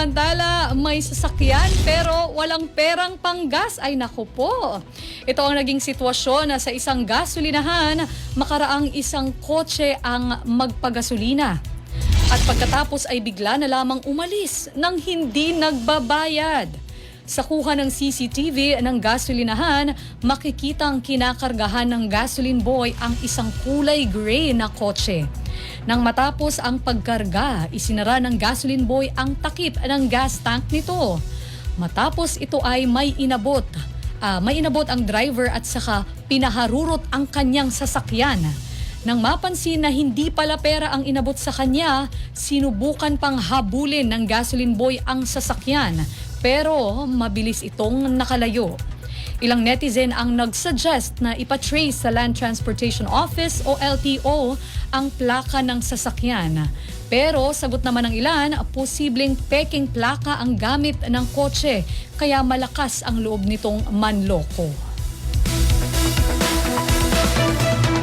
Samantala, may sasakyan pero walang perang panggas. Ay naku po. Ito ang naging sitwasyon na sa isang gasolinahan, makaraang isang kotse ang magpagasolina. At pagkatapos ay bigla na lamang umalis nang hindi nagbabayad. Sa kuha ng CCTV ng gasolinahan, makikitang kinakargahan ng gasoline boy ang isang kulay gray na kotse. Nang matapos ang pagkarga, isinara ng gasoline boy ang takip ng gas tank nito. Matapos ito ay may inabot. Ah, may inabot ang driver at saka pinaharurot ang kanyang sasakyan. Nang mapansin na hindi pala pera ang inabot sa kanya, sinubukan pang habulin ng gasoline boy ang sasakyan. Pero mabilis itong nakalayo. Ilang netizen ang nagsuggest na ipatrace sa Land Transportation Office o LTO ang plaka ng sasakyan. Pero sagot naman ng ilan, posibleng peking plaka ang gamit ng kotse kaya malakas ang loob nitong manloko.